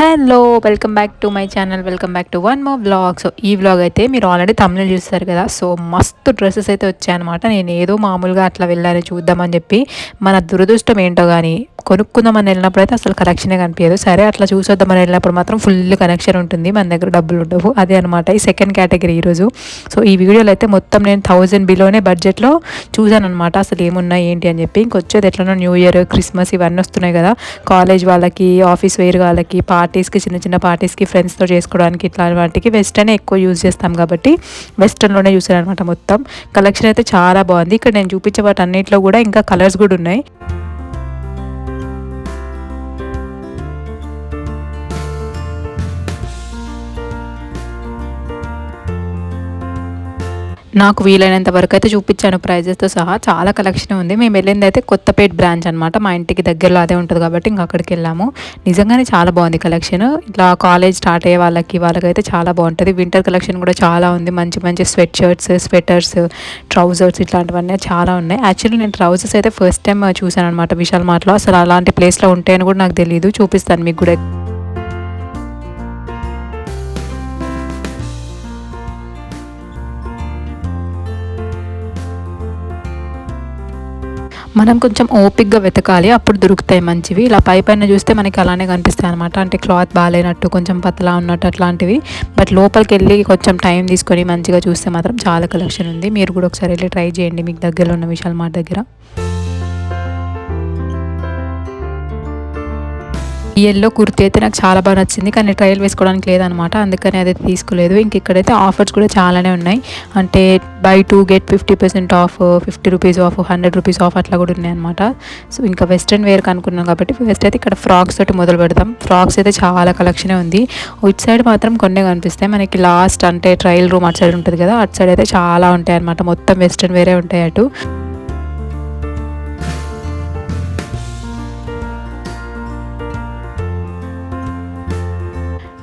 Hello welcome back to my channel welcome back to one more blog so ఈ blog అయితే మీరు already తమిళ చూస్తారు కదా. సో మస్తు డ్రెస్సెస్ అయితే వచ్చాయన్నమాట. నేను ఏదో మామూలుగా అట్లా వెళ్ళాలి చూద్దామని చెప్పి మన దురదృష్టం ఏంటో కానీ కొనుక్కుందామని వెళ్ళినప్పుడు అయితే అసలు కలెక్షనే కనిపించదు. సరే అట్లా చూసొద్దామని వెళ్ళినప్పుడు మాత్రం ఫుల్ కనెక్షన్ ఉంటుంది. మన దగ్గర డబ్బులు ఉండవు. అదే అనమాట ఈ సెకండ్ కేటగిరీ ఈరోజు సో ఈ వీడియోలో అయితే మొత్తం నేను థౌజండ్ బిలోనే బడ్జెట్లో చూశాను అనమాట అసలు ఏమున్నాయి ఏంటి అని చెప్పి. ఇంకొచ్చేది ఎట్లనో న్యూ ఇయర్ క్రిస్మస్ ఇవన్నీ వస్తున్నాయి కదా. కాలేజ్ వాళ్ళకి ఆఫీస్ వేర్ వాళ్ళకి పార్టీస్కి చిన్న చిన్న పార్టీస్కి ఫ్రెండ్స్తో చేసుకోవడానికి ఇట్లా వాటికి వెస్టర్నే ఎక్కువ యూజ్ చేస్తాం కాబట్టి వెస్టర్న్లోనే చూసాను అనమాట మొత్తం. కలెక్షన్ అయితే చాలా బాగుంది. ఇక్కడ నేను చూపించే వాటి అన్నింటిలో కూడా ఇంకా కలర్స్ కూడా ఉన్నాయి. నాకు వీలైనంత వరకు అయితే చూపించాను ప్రైజెస్తో సహా. చాలా కలెక్షన్ ఉంది. మేము వెళ్ళింది అయితే కొత్తపేట బ్రాంచ్ అనమాట మా ఇంటికి దగ్గరలో అదే ఉంటుంది కాబట్టి ఇంకా అక్కడికి వెళ్ళాము. నిజంగానే చాలా బాగుంది కలెక్షన్. ఇట్లా కాలేజ్ స్టార్ట్ అయ్యే వాళ్ళకి వాళ్ళకైతే చాలా బాగుంటుంది. వింటర్ కలెక్షన్ కూడా చాలా ఉంది. మంచి మంచి స్వెట్ షర్ట్స్ స్వెటర్స్ ట్రౌజర్స్ ఇట్లాంటివన్నీ చాలా ఉన్నాయి. యాక్చువల్లీ నేను ట్రౌజర్స్ అయితే ఫస్ట్ టైం చూసాను అనమాట విశాల్ మార్ట్లో. అసలు అలాంటి ప్లేస్లో ఉంటాయని కూడా నాకు తెలియదు చూపిస్తాను మీకు కూడా. మనం కొంచెం ఓపిక్గా వెతకాలి అప్పుడు దొరుకుతాయి మంచివి. ఇలా పై పైన చూస్తే మనకి అలానే కనిపిస్తాయి అనమాట అంటే క్లాత్ బాగాలేనట్టు కొంచెం పతలా ఉన్నట్టు అట్లాంటివి. బట్ లోపలికి వెళ్ళి కొంచెం టైం తీసుకొని మంచిగా చూస్తే మాత్రం చాలా కలెక్షన్ ఉంది. మీరు కూడా ఒకసారి వెళ్ళి ట్రై చేయండి. మీకు దగ్గరలో ఉన్న విషయాలు మా దగ్గర. ఎల్లో కుర్తి అయితే నాకు చాలా బాగా నచ్చింది. కానీ ట్రయల్ వేసుకోవడానికి లేదనమాట అందుకని అది తీసుకోలేదు. ఇంక ఇక్కడైతే ఆఫర్స్ కూడా చాలానే ఉన్నాయి. అంటే buy two get fifty percent off fifty rupees off hundred rupees off అట్లా కూడా ఉన్నాయి అనమాట సో ఇంకా వెస్ట్రన్ వేర్ కనుక్కున్నాం కాబట్టి ఫస్ట్ అయితే ఇక్కడ ఫ్రాక్స్ తోటి మొదలు పెడతాం ఫ్రాక్స్ అయితే చాలా కలెక్షనే ఉంది. ఇటు సైడ్ మాత్రం కొన్ని కనిపిస్తాయి. మనకి లాస్ట్ అంటే ట్రయల్ రూమ్ అటు సైడ్ ఉంటుంది కదా అటు సైడ్ అయితే చాలా ఉంటాయి అనమాట మొత్తం వెస్ట్రన్ వేరే ఉంటాయి అటు.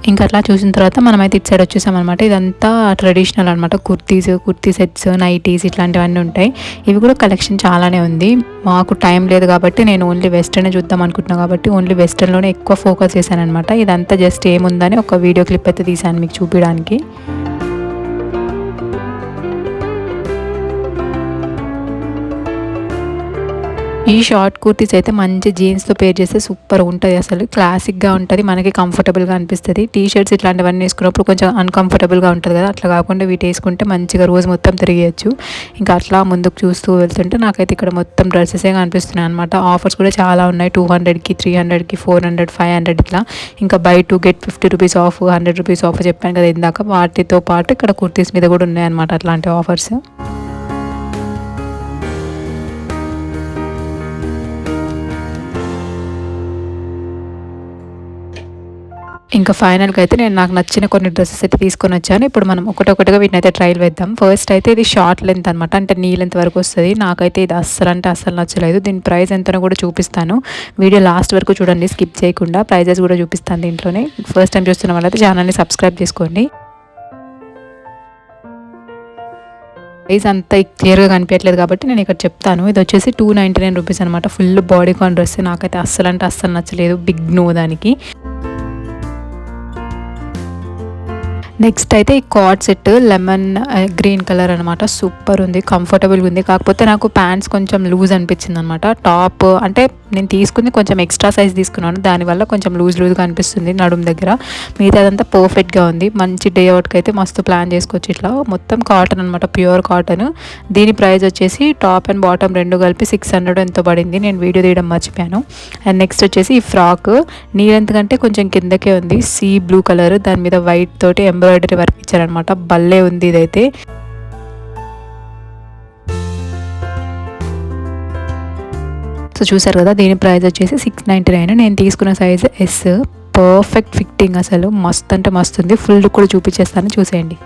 ఇంకా అట్లా చూసిన తర్వాత మనమైతే ఇటు సైడ్ ఇదంతా ట్రెడిషనల్ అనమాట కుర్తీస్ కుర్తీ సెట్స్ నైటీస్ ఇట్లాంటివన్నీ ఉంటాయి. ఇవి కూడా కలెక్షన్ చాలానే ఉంది. మాకు టైం లేదు కాబట్టి నేను ఓన్లీ వెస్ట్రనే చూద్దాం అనుకుంటున్నాను కాబట్టి ఓన్లీ వెస్ట్రన్లోనే ఎక్కువ ఫోకస్ చేశాను అనమాట ఇదంతా జస్ట్ ఏముందని ఒక వీడియో క్లిప్ అయితే తీశాను మీకు చూపించడానికి ఈ షార్ట్ కుర్తీస్ అయితే మంచి జీన్స్తో పేర్ చేస్తే సూపర్ ఉంటుంది అసలు. క్లాసిక్గా ఉంటుంది మనకి కంఫర్టబుల్గా అనిపిస్తుంది. టీ షర్ట్స్ ఇట్లాంటివన్నీ వేసుకున్నప్పుడు కొంచెం అన్కంఫర్టబుల్గా ఉంటుంది కదా. అట్లా కాకుండా వీటి వేసుకుంటే మంచిగా రోజు మొత్తం తిరిగేయచ్చు. ఇంకా అట్లా ముందుకు చూస్తూ వెళ్తుంటే నాకైతే ఇక్కడ మొత్తం డ్రెస్సెసే కనిపిస్తున్నాయి అనమాట ఆఫర్స్ కూడా చాలా ఉన్నాయి. టూ హండ్రెడ్కి త్రీ హండ్రెడ్కి ఫోర్ హండ్రెడ్ ఫైవ్ హండ్రెడ్ ఇట్లా. ఇంకా buy two get fifty rupees off hundred rupees off చెప్పాను కదా ఇందాక. వాటితో పాటు ఇక్కడ కుర్తీస్ మీద కూడా ఉన్నాయన్నమాట అట్లాంటి ఆఫర్స్ ఇంకా ఫైనల్గా అయితే నేను నాకు నచ్చిన కొన్ని డ్రెస్సెస్ అయితే తీసుకొని వచ్చాను. ఇప్పుడు మనం ఒకటొకటిగా వీటిని అయితే ట్రైల్ వేద్దాం. ఫస్ట్ అయితే ఇది షార్ట్ లెంత్ అనమాట అంటే నీ లెంత్ వరకు వస్తుంది. నాకైతే ఇది అస్సలు అంటే అస్సలు నచ్చలేదు. దీని ప్రైస్ ఎంతనో కూడా చూపిస్తాను. వీడియో లాస్ట్ వరకు చూడండి. స్కిప్ చేయకుండా ప్రైజెస్ కూడా చూపిస్తాను దీంట్లోనే. ఫస్ట్ టైం చూస్తున్న వాళ్ళైతే ఛానల్ని సబ్స్క్రైబ్ చేసుకోండి. ప్రైస్ అంత క్లియర్గా కనిపించట్లేదు కాబట్టి నేను ఇక్కడ చెప్తాను. ఇది వచ్చేసి టూ నైంటీ నైన్ రూపీస్ అనమాట ఫుల్ బాడీ కాన్ డ్రెస్. నాకైతే అస్సలు అంటే అస్సలు నచ్చలేదు. బిగ్ నో దానికి. నెక్స్ట్ అయితే ఈ card set lemon green colour అనమాట సూపర్ ఉంది కంఫర్టబుల్గా ఉంది. కాకపోతే నాకు ప్యాంట్స్ కొంచెం లూజ్ అనిపించింది అనమాట టాప్ అంటే నేను తీసుకుంది కొంచెం ఎక్స్ట్రా సైజ్ తీసుకున్నాను. దానివల్ల కొంచెం లూజ్ లూజ్గా అనిపిస్తుంది నడుము దగ్గర. మిగతా అదంతా పర్ఫెక్ట్గా ఉంది. మంచి డే అవుట్కి అయితే మస్తు ప్లాన్ చేసుకోవచ్చు ఇట్లా. మొత్తం కాటన్ అనమాట ప్యూర్ కాటన్ దీని ప్రైస్ వచ్చేసి టాప్ అండ్ బాటమ్ రెండు కలిపి సిక్స్ హండ్రెడ్ ఎంతో పడింది. నేను వీడియో తీయడం మర్చిపోయాను. అండ్ నెక్స్ట్ వచ్చేసి ఈ ఫ్రాక్ నీరెంతకంటే కొంచెం కిందకే ఉంది. సీ బ్లూ కలర్ దాని మీద వైట్ తోటి ఎంబర్ ఎంబ్రాయిడరీ వర్క్ ఇచ్చారనమాట భలే ఉంది ఇదైతే. సో చూసారు కదా దీని ప్రైస్ వచ్చేసి సిక్స్ నైంటీ నైన్ నేను తీసుకున్న సైజ్ ఎస్ పర్ఫెక్ట్ ఫిట్టింగ్ అసలు. మస్తు అంటే మస్తు ఉంది. ఫుల్ కూడా చూపించేస్తాను. చూసేయండి.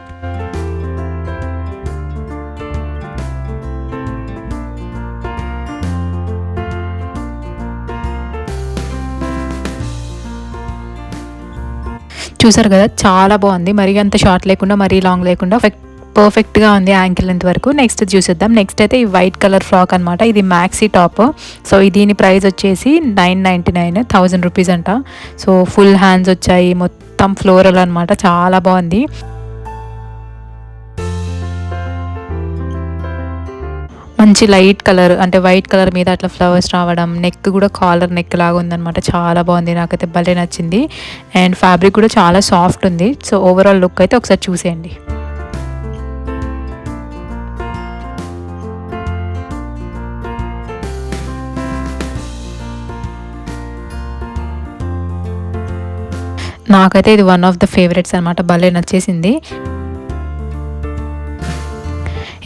చూసారు కదా చాలా బాగుంది. మరీ అంత షార్ట్ లేకుండా మరీ లాంగ్ లేకుండా పర్ఫెక్ట్గా ఉంది యాంకిల్ లెంత్ వరకు. నెక్స్ట్ చూసేద్దాం. నెక్స్ట్ అయితే ఈ వైట్ కలర్ ఫ్రాక్ అనమాట ఇది మ్యాక్సీ టాప్ సో దీని ప్రైస్ వచ్చేసి nine ninety nine thousand rupees అంట. సో ఫుల్ హ్యాండ్స్ వచ్చాయి. మొత్తం ఫ్లోరల్ అనమాట చాలా బాగుంది. మంచి లైట్ కలర్ అంటే వైట్ కలర్ మీద అట్లా ఫ్లవర్స్ రావడం నెక్ కూడా కాలర్ నెక్ లాగా ఉందన్నమాట. చాలా బాగుంది నాకైతే భలే నచ్చింది. అండ్ ఫ్యాబ్రిక్ కూడా చాలా సాఫ్ట్ ఉంది. సో ఓవరాల్ లుక్ అయితే ఒకసారి చూసేయండి. నాకైతే ఇది వన్ ఆఫ్ ద ఫేవరెట్స్ అనమాట భలే నచ్చేసింది.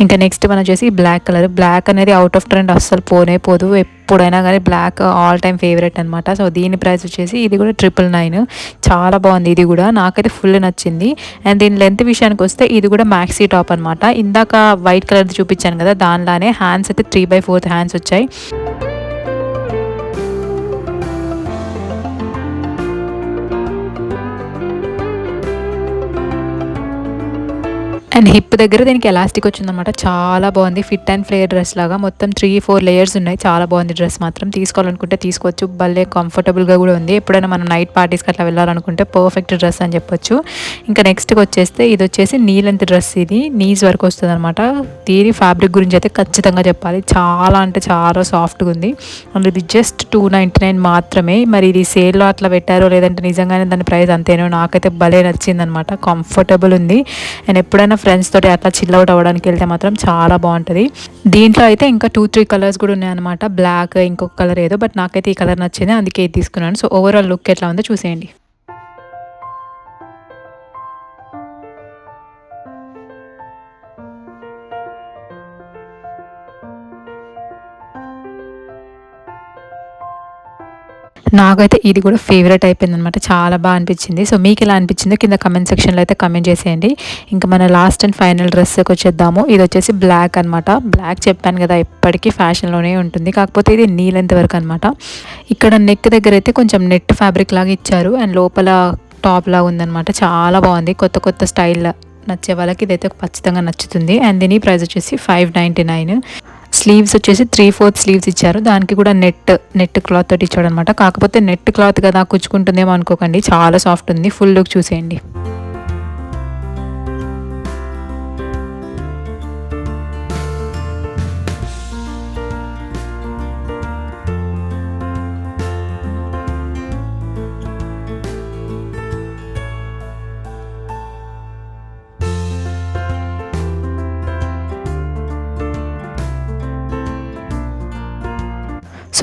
ఇంకా నెక్స్ట్ మనం వచ్చేసి బ్లాక్ కలర్ బ్లాక్ అనేది అవుట్ ఆఫ్ ట్రెండ్ అస్సలు పోనే పోదు. ఎప్పుడైనా కానీ బ్లాక్ ఆల్ టైమ్ ఫేవరెట్ అనమాట సో దీని ప్రైస్ వచ్చేసి ఇది కూడా ట్రిపుల్ నైన్ చాలా బాగుంది ఇది కూడా. నాకైతే ఫుల్ నచ్చింది. అండ్ దీని లెంత్ విషయానికి వస్తే ఇది కూడా మ్యాక్సీ టాప్ అనమాట ఇందాక వైట్ కలర్ చూపించాను కదా దానిలానే హ్యాండ్స్ అయితే త్రీ బై ఫోర్త్ హ్యాండ్స్ వచ్చాయి. అండ్ హిప్ దగ్గర దీనికి ఎలాస్టిక్ వచ్చిందనమాట. చాలా బాగుంది. ఫిట్ అండ్ ఫ్లేయర్ డ్రెస్ లాగా. మొత్తం త్రీ ఫోర్ లేయర్స్ ఉన్నాయి. చాలా బాగుంది డ్రెస్ మాత్రం. తీసుకోవాలనుకుంటే తీసుకోవచ్చు. భలే కంఫర్టబుల్గా కూడా ఉంది. ఎప్పుడైనా మనం నైట్ పార్టీస్కి అట్లా వెళ్ళాలనుకుంటే పర్ఫెక్ట్ డ్రెస్ అని చెప్పొచ్చు. ఇంకా నెక్స్ట్కి వచ్చేస్తే ఇది వచ్చేసి నీ లెంత్ డ్రెస్ ఇది. నీస్ వరకు వస్తుంది అనమాట దీని ఫ్యాబ్రిక్ గురించి అయితే ఖచ్చితంగా చెప్పాలి. చాలా అంటే చాలా సాఫ్ట్గా ఉంది. అండ్ ఇది జస్ట్ టూ నైంటీ నైన్ మాత్రమే. మరి ఇది సేల్లో అట్లా పెట్టారో లేదంటే నిజంగానే దాని ప్రైస్ అంతేనో నాకైతే భలే నచ్చిందనమాట. కంఫర్టబుల్ ఉంది. అండ్ ఎప్పుడైనా ఫ్రెండ్స్ తోటి అట్లా చిల్ అవుట్ అవ్వడానికి వెళ్తే మాత్రం చాలా బాగుంటుంది. దీంట్లో అయితే ఇంకా టూ త్రీ కలర్స్ కూడా ఉన్నాయన్నమాట. బ్లాక్ ఇంకొక కలర్ ఏదో బట్ నాకైతే ఈ కలర్ నచ్చింది అందుకే ఇది తీసుకున్నాను. సో ఓవరాల్ లుక్ ఎట్లా ఉందో చూసేయండి. నాకైతే ఇది కూడా ఫేవరెట్ అయిపోయింది అనమాట చాలా బాగా అనిపించింది. సో మీకు ఎలా అనిపించిందో కింద కమెంట్ సెక్షన్లో అయితే కమెంట్ చేసేయండి. ఇంకా మన లాస్ట్ అండ్ ఫైనల్ డ్రెస్కి వచ్చేద్దాము. ఇది వచ్చేసి బ్లాక్ అనమాట బ్లాక్ చెప్పాను కదా ఎప్పటికీ ఫ్యాషన్లోనే ఉంటుంది. కాకపోతే ఇది నీలెంత వరకు అనమాట ఇక్కడ నెక్ దగ్గర అయితే కొంచెం నెట్ ఫ్యాబ్రిక్ లాగా ఇచ్చారు. అండ్ లోపల టాప్ లాగా ఉందన్నమాట. చాలా బాగుంది. కొత్త కొత్త స్టైల్ నచ్చే వాళ్ళకి ఇదైతే ఖచ్చితంగా నచ్చుతుంది. అండ్ దీని ప్రైస్ వచ్చేసి ఫైవ్ నైంటీ నైన్ స్లీవ్స్ వచ్చేసి త్రీ ఫోర్త్ స్లీవ్స్ ఇచ్చారు. దానికి కూడా నెట్ నెట్ క్లాత్ తోటి ఇచ్చాడు అనమాట కాకపోతే నెట్ క్లాత్ కదా కుచ్చుకుంటుందేమో అనుకోకండి. చాలా సాఫ్ట్ ఉంది. ఫుల్ లుక్ చూసేయండి.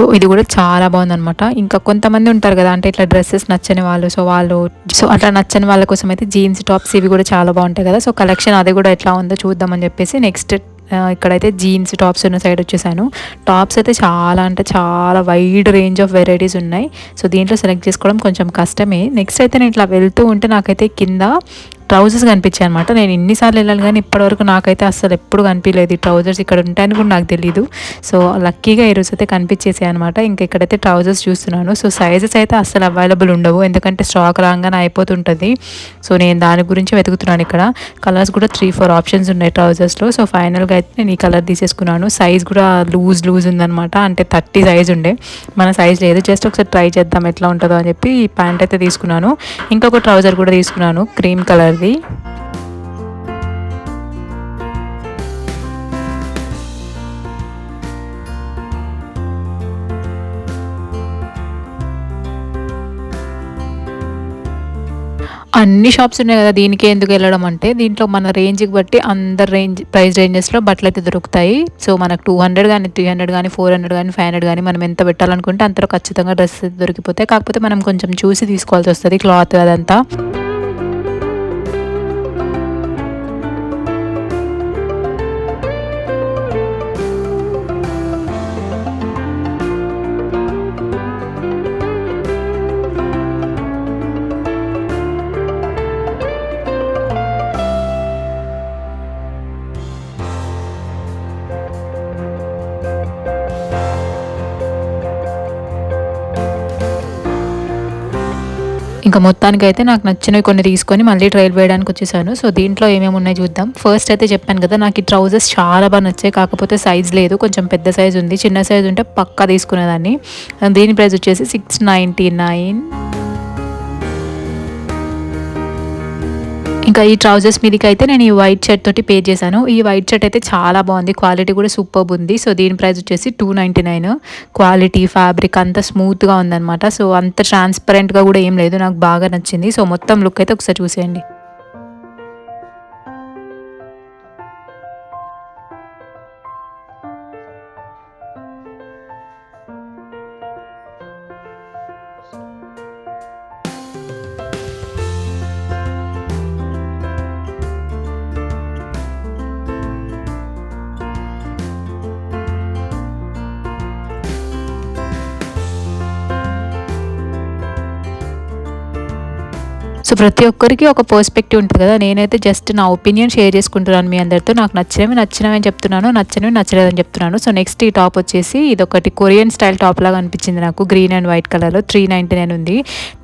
సో ఇది కూడా చాలా బాగుందనమాట ఇంకా కొంతమంది ఉంటారు కదా అంటే ఇట్లా డ్రెస్సెస్ నచ్చని వాళ్ళు సో వాళ్ళు సో అట్లా నచ్చని వాళ్ళ కోసం అయితే జీన్స్ టాప్స్ ఇవి కూడా చాలా బాగుంటాయి కదా. సో కలెక్షన్ అది కూడా ఎట్లా ఉందో చూద్దామని చెప్పేసి నెక్స్ట్ ఇక్కడైతే జీన్స్ టాప్స్ ఉన్న సైడ్ వచ్చేసాను. టాప్స్ అయితే చాలా అంటే చాలా వైడ్ రేంజ్ ఆఫ్ వెరైటీస్ ఉన్నాయి. సో దీంట్లో సెలెక్ట్ చేసుకోవడం కొంచెం కష్టమే. నెక్స్ట్ అయితే నేను ఇట్లా వెళ్తూ ఉంటే నాకైతే కింద ట్రౌజర్స్ కనిపించాయి అనమాట నేను ఎన్నిసార్లు వెళ్ళాలి కానీ ఇప్పటివరకు నాకైతే అసలు ఎప్పుడు కనిపించలేదు ఈ ట్రౌజర్స్ ఇక్కడ ఉంటాయని కూడా నాకు తెలియదు సో లక్కీగా ఈ రోజు అయితే కనిపించేసాయి అనమాట ఇంకా ఇక్కడైతే ట్రౌజర్స్ చూస్తున్నాను. సో సైజెస్ అయితే అసలు అవైలబుల్ ఉండవు. ఎందుకంటే స్టాక్ రాగానే అయిపోతుంటుంది. సో నేను దాని గురించి వెతుకుతున్నాను ఇక్కడ. కలర్స్ కూడా త్రీ ఫోర్ ఆప్షన్స్ ఉన్నాయి ట్రౌజర్స్లో సో ఫైనల్గా అయితే నేను ఈ కలర్ తీసేసుకున్నాను. సైజ్ కూడా లూజ్ లూజ్ ఉందనమాట అంటే థర్టీ సైజ్ ఉండే. మన సైజ్ లేదు. జస్ట్ ఒకసారి ట్రై చేద్దాం ఎట్లా ఉంటుందో అని చెప్పి ఈ ప్యాంట్ అయితే తీసుకున్నాను. ఇంకొక ట్రౌజర్ కూడా తీసుకున్నాను. క్రీమ్ కలర్ కలర్ది అన్ని షాప్స్ ఉన్నాయి కదా దీనికి ఎందుకు వెళ్ళడం అంటే దీంట్లో మన రేంజ్కి బట్టి అందరు రేంజ్ ప్రైస్ రేంజెస్లో బట్టలు అయితే దొరుకుతాయి. సో మనకు టూ హండ్రెడ్ కానీ త్రీ హండ్రెడ్ కానీ ఫోర్ హండ్రెడ్ కానీ ఫైవ్ హండ్రెడ్ కానీ మనం ఎంత పెట్టాలనుకుంటే అంతలో ఖచ్చితంగా డ్రెస్ దొరికిపోతాయి. కాకపోతే మనం కొంచెం చూసి తీసుకోవాల్సి వస్తుంది క్లాత్ అదంతా. ఇంకా మొత్తానికి అయితే నాకు నచ్చినవి కొన్ని తీసుకొని మళ్ళీ ట్రైల్ వేయడానికి వచ్చేసాను. సో దీంట్లో ఏమేమి ఉన్నాయి చూద్దాం. ఫస్ట్ అయితే చెప్పాను కదా నాకు ఈ ట్రౌజర్స్ చాలా బాగా నచ్చాయి. కాకపోతే సైజ్ లేదు కొంచెం పెద్ద సైజ్ ఉంది. చిన్న సైజ్ ఉంటే పక్కా తీసుకునేదాన్ని. దీని ప్రైస్ వచ్చేసి సిక్స్ నైంటీ నైన్ ఇంకా ఈ ట్రౌజర్స్ మీదకి అయితే నేను ఈ వైట్ షర్ట్ తోటి పే చేశాను. ఈ వైట్ షర్ట్ అయితే చాలా బాగుంది. క్వాలిటీ కూడా సూపర్ ఉంది. సో దీని ప్రైస్ వచ్చేసి two ninety nine quality fabric అంతా స్మూత్గా ఉందన్నమాట. సో అంత ట్రాన్స్పరెంట్గా కూడా ఏం లేదు. నాకు బాగా నచ్చింది. సో మొత్తం లుక్ అయితే ఒకసారి చూసేయండి. ప్రతి ఒక్కరికి ఒక పర్స్పెక్టివ్ ఉంటుంది కదా. నేనైతే జస్ట్ నా ఒపీనియన్ షేర్ చేసుకుంటున్నాను మీ అందరితో. నాకు నచ్చినవి నచ్చినవి అని చెప్తున్నాను. నచ్చినవి నచ్చలేదని చెప్తున్నాను. సో నెక్స్ట్ ఈ టాప్ వచ్చేసి ఇది ఒకటి కొరియన్ స్టైల్ టాప్ లాగా అనిపించింది నాకు. గ్రీన్ అండ్ వైట్ కలర్లో త్రీ నైంటీ నైన్ ఉంది.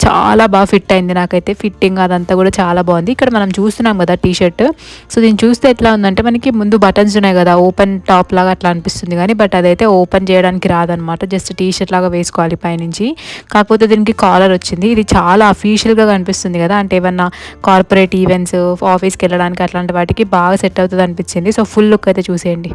చాలా బాగా ఫిట్ అయింది నాకైతే. ఫిట్టింగ్ అదంతా కూడా చాలా బాగుంది. ఇక్కడ మనం చూస్తున్నాం కదా టీ షర్ట్ సో దీన్ని చూస్తే ఎట్లా ఉందంటే మనకి ముందు బటన్స్ ఉన్నాయి కదా. ఓపెన్ టాప్ లాగా అట్లా అనిపిస్తుంది కానీ బట్ అదైతే ఓపెన్ చేయడానికి రాదనమాట జస్ట్ టీ షర్ట్ లాగా వేసుకోవాలి పైనుంచి. కాకపోతే దీనికి కాలర్ వచ్చింది. ఇది చాలా అఫీషియల్గా కనిపిస్తుంది కదా. అంటే ఏమన్నా కార్పొరేట్ ఈవెంట్స్ ఆఫీస్కి వెళ్ళడానికి అట్లాంటి వాటికి బాగా సెట్ అవుతుంది అనిపించింది. సో ఫుల్ లుక్ అయితే చూసేయండి.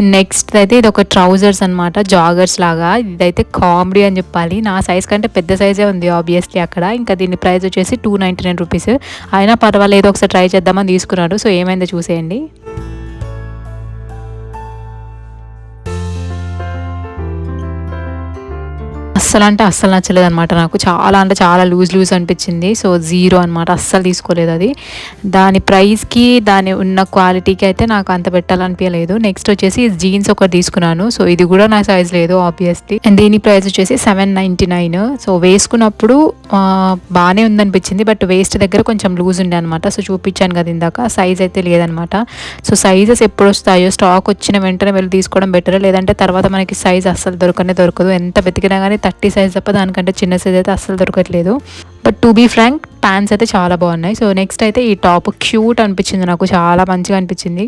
అండ్ నెక్స్ట్ అయితే ఇది ఒక ట్రౌజర్స్ అనమాట జాగర్స్ లాగా. ఇదైతే కామెడీ అని చెప్పాలి. నా సైజ్ కంటే పెద్ద సైజే ఉంది ఆబ్వియస్లీ అక్కడ. ఇంకా దీని ప్రైస్ వచ్చేసి టూ నైంటీ నైన్ రూపీస్ అయినా పర్వాలేదు ఒకసారి ట్రై చేద్దామని తీసుకున్నాడు సో ఏమైందో చూసేయండి. అస్సలు అంటే అస్సలు నచ్చలేదు అనమాట నాకు. చాలా అంటే చాలా లూజ్ లూజ్ అనిపించింది. సో జీరో అనమాట అస్సలు తీసుకోలేదు అది. దాని ప్రైస్కి దాని ఉన్న క్వాలిటీకి అయితే నాకు అంత పెట్టాలనిపించలేదు. నెక్స్ట్ వచ్చేసి జీన్స్ ఒకటి తీసుకున్నాను. సో ఇది కూడా నా సైజ్ లేదు ఆబ్వియస్లీ అండ్ దీని ప్రైస్ వచ్చేసి సెవెన్ నైంటీ నైన్ సో వేసుకున్నప్పుడు బాగానే ఉందనిపించింది. బట్ వేస్ట్ దగ్గర కొంచెం లూజ్ ఉండే అనమాట సో చూపించాను కదా ఇందాక. సైజ్ అయితే లేదనమాట సో సైజెస్ ఎప్పుడు వస్తాయో స్టాక్ వచ్చిన వెంటనే వెళ్ళి తీసుకోవడం బెటర్ లేదంటే తర్వాత మనకి సైజ్ అస్సలు దొరకనే దొరకదు. ఎంత వెతికినా కానీ థర్టీ సైజ్ తప్ప దానికంటే చిన్న సైజ్ అయితే అస్సలు దొరకట్లేదు. But to be frank pants అయితే చాలా బాగున్నాయి. సో నెక్స్ట్ అయితే ఈ టాప్ క్యూట్ అనిపించింది నాకు. చాలా మంచిగా అనిపించింది.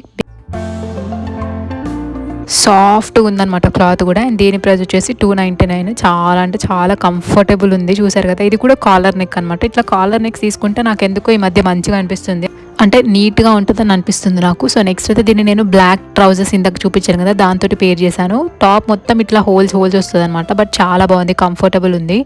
సాఫ్ట్గా ఉందన్నమాట క్లాత్ కూడా. అండ్ దీని ప్రైస్ వచ్చేసి టూ నైంటీ నైన్ చాలా అంటే చాలా కంఫర్టబుల్ ఉంది. చూసారు కదా ఇది కూడా కాలర్ నెక్ అనమాట ఇట్లా కాలర్ నెక్స్ తీసుకుంటే నాకు ఎందుకో ఈ మధ్య మంచిగా అనిపిస్తుంది. అంటే నీట్గా ఉంటుందని అనిపిస్తుంది నాకు. సో నెక్స్ట్ అయితే దీన్ని నేను బ్లాక్ ట్రౌజర్స్ ఇందాక చూపించాను కదా దాంతో పేర్ చేశాను. టాప్ మొత్తం ఇట్లా హోల్స్ హోల్స్ వస్తుంది అనమాట బట్ చాలా బాగుంది కంఫర్టబుల్ ఉంది.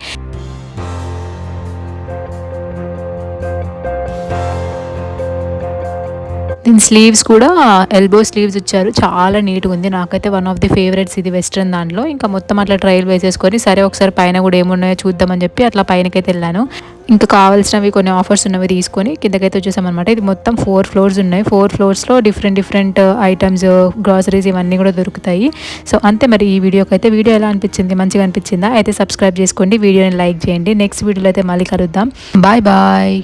దీని స్లీవ్స్ కూడా ఎల్బో స్లీవ్స్ ఇచ్చారు. చాలా నీట్గా ఉంది. నాకైతే వన్ ఆఫ్ ది ఫేవరెట్స్ ఇది వెస్ట్రన్ దాంట్లో. ఇంకా మొత్తం అట్లా ట్రయల్ వేసేసుకొని సరే ఒకసారి పైన కూడా ఏమున్నాయో చూద్దామని చెప్పి అట్లా పైనకైతే వెళ్ళాను. ఇంకా కావాల్సినవి కొన్ని ఆఫర్స్ ఉన్నవి తీసుకొని కిందకైతే వచ్చేసామన్నమాట. ఇది మొత్తం ఫోర్ ఫ్లోర్స్ ఉన్నాయి. ఫోర్ ఫ్లోర్స్లో డిఫరెంట్ డిఫరెంట్ ఐటమ్స్ గ్రాసరీస్ ఇవన్నీ కూడా దొరుకుతాయి. సో అంతే మరి ఈ వీడియోకి అయితే వీడియో ఎలా అనిపించింది? మంచిగా అనిపించిందా? అయితే సబ్స్క్రైబ్ చేసుకోండి. వీడియోని లైక్ చేయండి. నెక్స్ట్ వీడియోలో అయితే మళ్ళీ కలుద్దాం. Bye bye